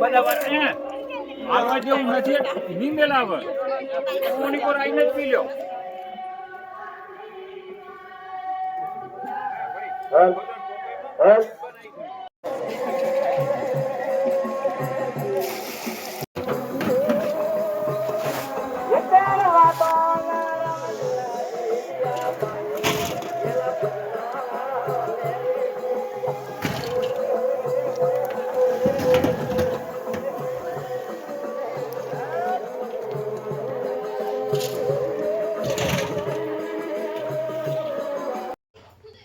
બધા અહીંયા આવવા જેવું નથી નીંદેલ આવે. ઓની પર આઈને જ પી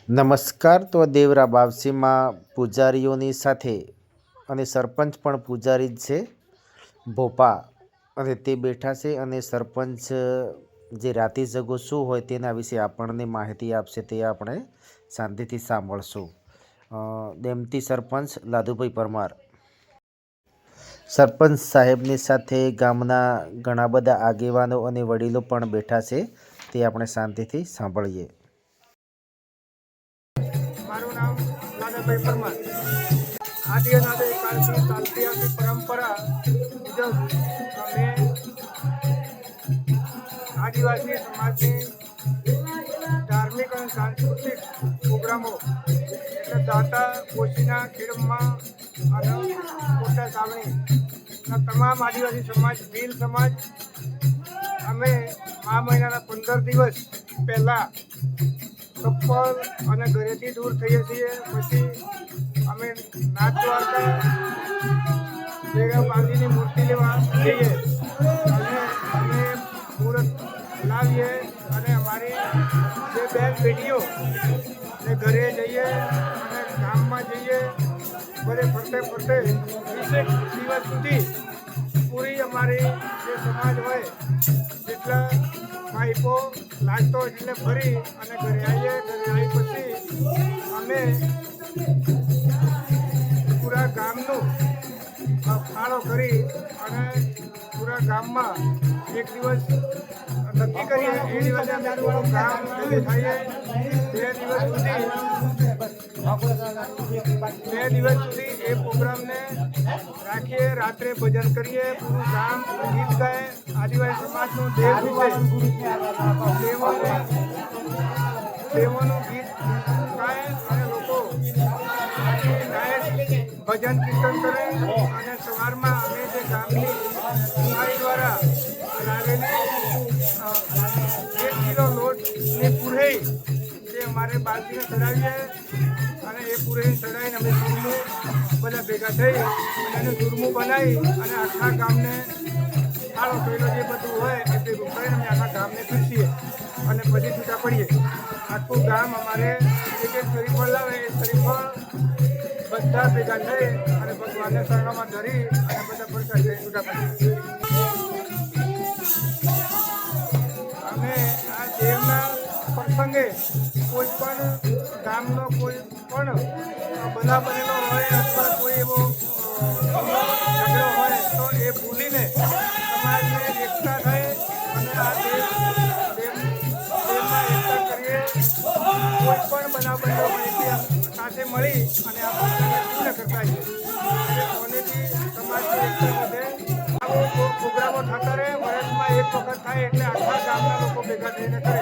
નમસ્કાર તો દેવરા બાવસીમાં પૂજારીઓની સાથે અને સરપંચ પણ પૂજારી જ છે. ભોપા અને તે બેઠા છે અને સરપંચ જે રાતી જગો શું હોય તેના વિશે આપણને માહિતી આપશે તે આપણે શાંતિથી સાંભળશું. ડેમતી સરપંચ લાદુભાઈ પરમાર. સરપંચ સાહેબની સાથે ગામના ઘણા બધા આગેવાનો અને વડીલો પણ બેઠા છે. તે આપણે શાંતિથી સાંભળીએ. ધાર્મિક અને સાંસ્કૃતિક પ્રોગ્રામો એટલે દાતા, કોશીના ખીડમાં અને મોટા સામે તમામ આદિવાસી સમાજ, ભીલ સમાજ, અમે આ મહિનાના પંદર દિવસ પહેલાં ચપ્પલ અને ઘરેથી દૂર થઈએ છીએ. પછી અમે નાચ દ્વારકા, ભેગા ગાંધીની મૂર્તિ લેવા જઈએ અને અમે મુહૂર્ત લાવીએ અને અમારી જે બેન પેઢીઓ ફરતે ફરતે વીસેક દિવસ સુધી પૂરી અમારી જે સમાજ હોય, જેટલા પાઇપો લાગતો એટલે ફરી અને ઘરે આવીએ, ઘરે આવી પછી અમે પૂરા ગામનું ફાળો કરી અને પૂરા ગામમાં એક દિવસ નક્કી કરીએ એ દિવસે અમારું પૂરું ગામ ભેગું થઈએ બે દિવસ સુધી, બે દિવસ સુધી એ પ્રોગ્રામને રાખીએ, રાત્રે ભજન કરીએ, પૂરું ગામ, ગીત ગાય. આદિવાસી સમાજનું દેવ વિશે દેવોને, દેવોનું ગીત ગાય અને લોકો ભજન કીર્તન કરે. અને સવારમાં અમે જે ગામની દ્વારા લાવેલી એક કિલો લોટની પુરઈ જે અમારે બાલતીને ચડાવીએ અને એ પૂરેઈને ચડાવીને અમે ચૂરમું બધા ભેગા થઈ અને એનું બનાવી અને આખા ગામને ફાળો પેલો જે બધું હોય એ ભેગું કરીને અમે આખા ગામને પીસીએ અને પછી છૂટા પડીએ આખું ગામ અમારે એક એક શરીફળ લાવે એ શરીફળ બધા ભેગા થઈ અને ભગવાનને શરણમાં ધરી અને બધા પડતા છૂટા પડીએ પ્રસંગે કોઈ પણ ગામનો કોઈ પણ બનાવ બનેલો હોય અથવા કોઈ એવો ઝઘડો હોય તો એ ભૂલીને સમાજને એકતા થાય અને આ દેવ દેવમાં એકતા કરીએ. કોઈ પણ બનાવ બનેલો હોય સાથે મળી અને આ પ્રસંગે પૂર્ણ કરતા છીએ કોનેથી સમાજની એકતા વધે? પ્રોગ્રામો થતા રહે વર્ષમાં એક વખત થાય એટલે આખા ગામના લોકો ભેગા થઈને કરે.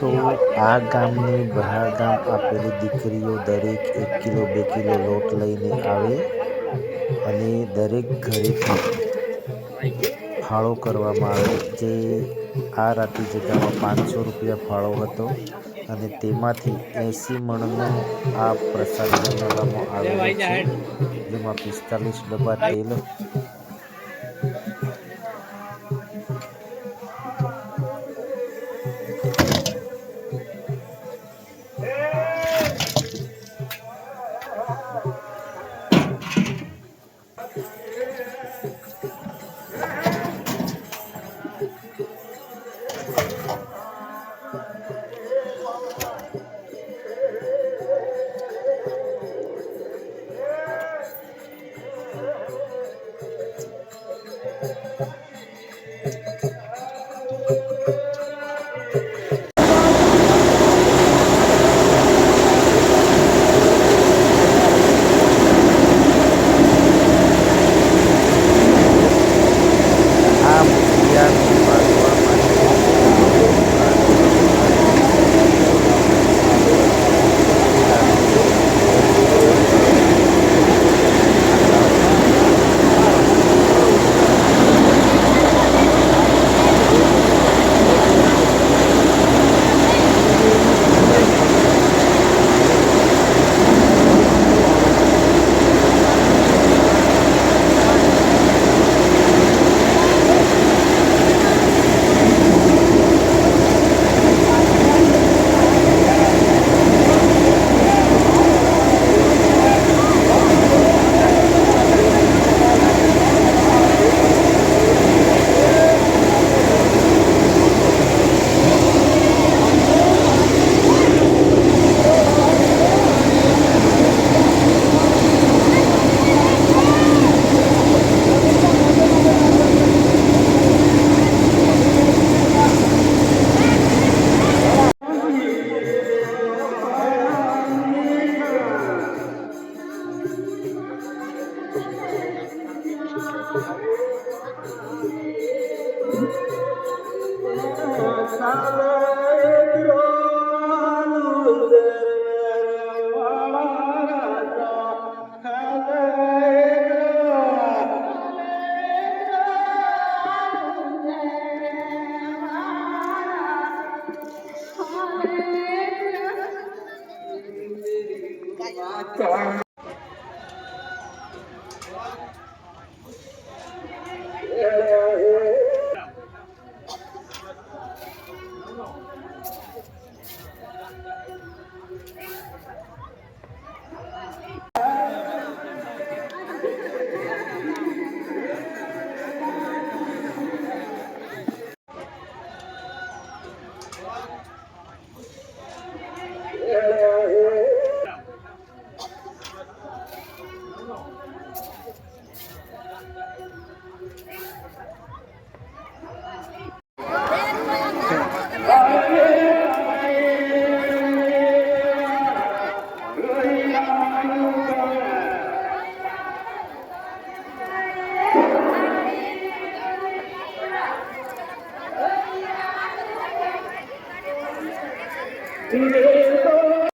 તો આ ગામની બહાર ગામ આપેલી દીકરીઓ દરેક એક કિલો, બે કિલો લોટ લઈને આવે અને દરેક ઘરેથી ફાળો કરવામાં આવે. જે આ રાતી જગ્યામાં પાંચસો રૂપિયા ફાળો હતો અને તેમાંથી એંસી મણનો આ પ્રસાદ બનાવવામાં આવેલો છે. જેમાં પિસ્તાલીસ ડબ્બા તેલ